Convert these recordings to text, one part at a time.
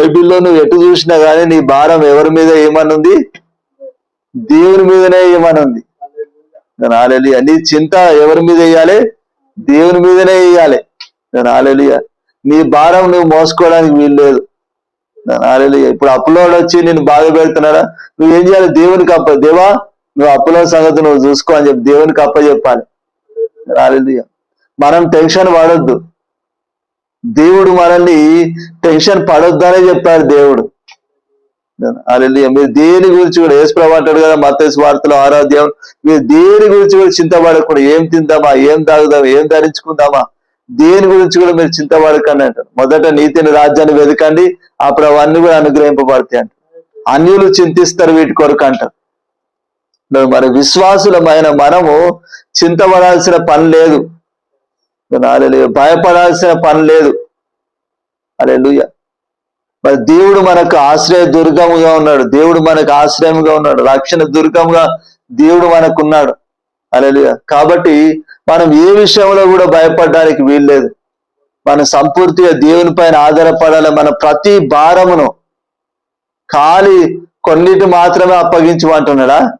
బైబిల్లో నువ్వు ఎటు చూసినా గానీ నీ భారం ఎవరి మీద ఏమనుంది? దేవుని మీదనే ఏమనుంది? నాలెలియ నీ చింత ఎవరి మీద వేయాలి? దేవుని మీదనే వేయాలి. నాలెలియ నీ భారం నువ్వు మోసుకోవడానికి వీల్లేదు. నాలెలియ ఇప్పుడు అప్పులో వచ్చి నేను బాధ పెడుతున్నారా నువ్వు ఏం చేయాలి? దేవునికి అప్ప దేవా నువ్వు అప్పులో సంగతి నువ్వు చూసుకో అని చెప్పి దేవునికి అప్ప చెప్పాలి నాలెలియ మనం టెన్షన్ పడొద్దు. దేవుడు మనల్ని టెన్షన్ పడొద్దనే చెప్పాడు దేవుడు. అలెలియ మీరు దేని గురించి కూడా యేసుప్రభు అంటాడు కదా మత వార్తలు ఆరాధ్యం మీరు దేని గురించి కూడా చింతపడకుండా ఏం తిందామా ఏం తాగుదామా ఏం ధరించుకుందామా దేని గురించి కూడా మీరు చింతపడకండి అంటారు మొదట నీతిని రాజ్యాన్ని వెతకండి అప్పుడు అవన్నీ కూడా అనుగ్రహింపబడతాయి అంట అన్యులు చింతిస్తారు వీటి కొరకు అంటారు మరి విశ్వాసులమైన మనము చింతపడాల్సిన పని లేదు. నాలుగు భయపడాల్సిన పని లేదు. అరే మరి దేవుడు మనకు ఆశ్రయ దుర్గముగా ఉన్నాడు. దేవుడు మనకు ఆశ్రయముగా ఉన్నాడు. రక్షణ దుర్గముగా దేవుడు మనకున్నాడు. అలెలుయ కాబట్టి మనం ఏ విషయంలో కూడా భయపడడానికి వీల్లేదు. మనం సంపూర్తిగా దేవుని పైన ఆధారపడాలి మన ప్రతి భారమును. ఖాళీ కొన్నిటి మాత్రమే అప్పగించమంటున్నాడా?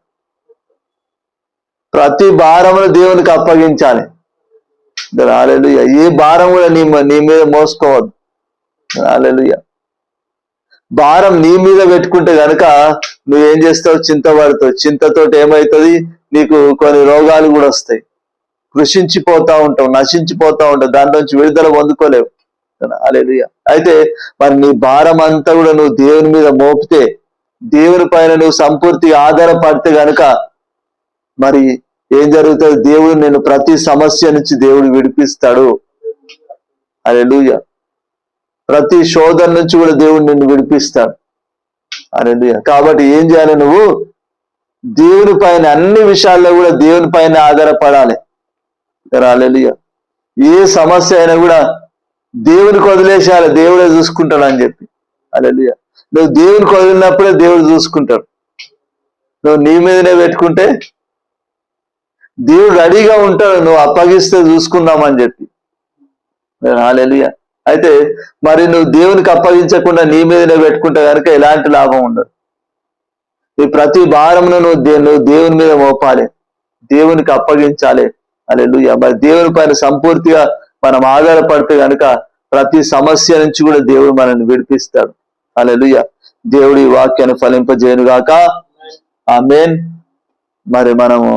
ప్రతి భారమును దేవునికి అప్పగించాలి. హల్లెలూయ ఏ భారం కూడా నీ నీ మీద మోసుకోవద్దు. హల్లెలూయ భారం నీ మీద పెట్టుకుంటే గనక నువ్వేం చేస్తావు? చింతపడుతావు. చింతతోటి ఏమవుతుంది నీకు కొన్ని రోగాలు కూడా వస్తాయి. కృషించిపోతా ఉంటావు నశించిపోతా ఉంటావు. దాంట్లో నుంచి విడుదల పొందుకోలేవు. హల్లెలూయ అయితే మరి నీ భారం అంతా కూడా నువ్వు దేవుని మీద మోపితే దేవుని పైన నువ్వు సంపూర్తి ఆధారపడితే గనక మరి ఏం జరుగుతుంది? దేవుడు నేను ప్రతి సమస్య నుంచి దేవుడు విడిపిస్తాడు. అలెలుయ ప్రతి శోధన నుంచి కూడా దేవుడు నిన్ను విడిపిస్తాడు. అలెలుయ కాబట్టి ఏం చేయాలి నువ్వు? దేవుని పైన అన్ని విషయాల్లో కూడా దేవుని పైన ఆధారపడాలి. రాలేలుయ ఏ సమస్య అయినా కూడా దేవునికి వదిలేసేయాలి. దేవుడే చూసుకుంటాడు అని చెప్పి. అలెలుయ నువ్వు దేవునికి వదిలినప్పుడే దేవుడు చూసుకుంటాడు. నువ్వు నీ మీదనే పెట్టుకుంటే దేవుడు రెడీగా ఉంటాడు నువ్వు అప్పగిస్తే చూసుకుందామని చెప్పి. హాలెలుయ అయితే మరి నువ్వు దేవునికి అప్పగించకుండా నీ మీదనే పెట్టుకుంటే కనుక ఎలాంటి లాభం ఉండదు. ఈ ప్రతి భారంను నువ్వు నువ్వు దేవుని మీద మోపాలి. దేవునికి అప్పగించాలి. అలెలుయ మరి దేవుని పైన సంపూర్తిగా మనం ఆధారపడితే కనుక ప్రతి సమస్య నుంచి కూడా దేవుడు మనల్ని విడిపిస్తాడు. అలెలుయ దేవుడి వాక్యాన్ని ఫలింపజేయను గాక మెయిన్ మరి మనము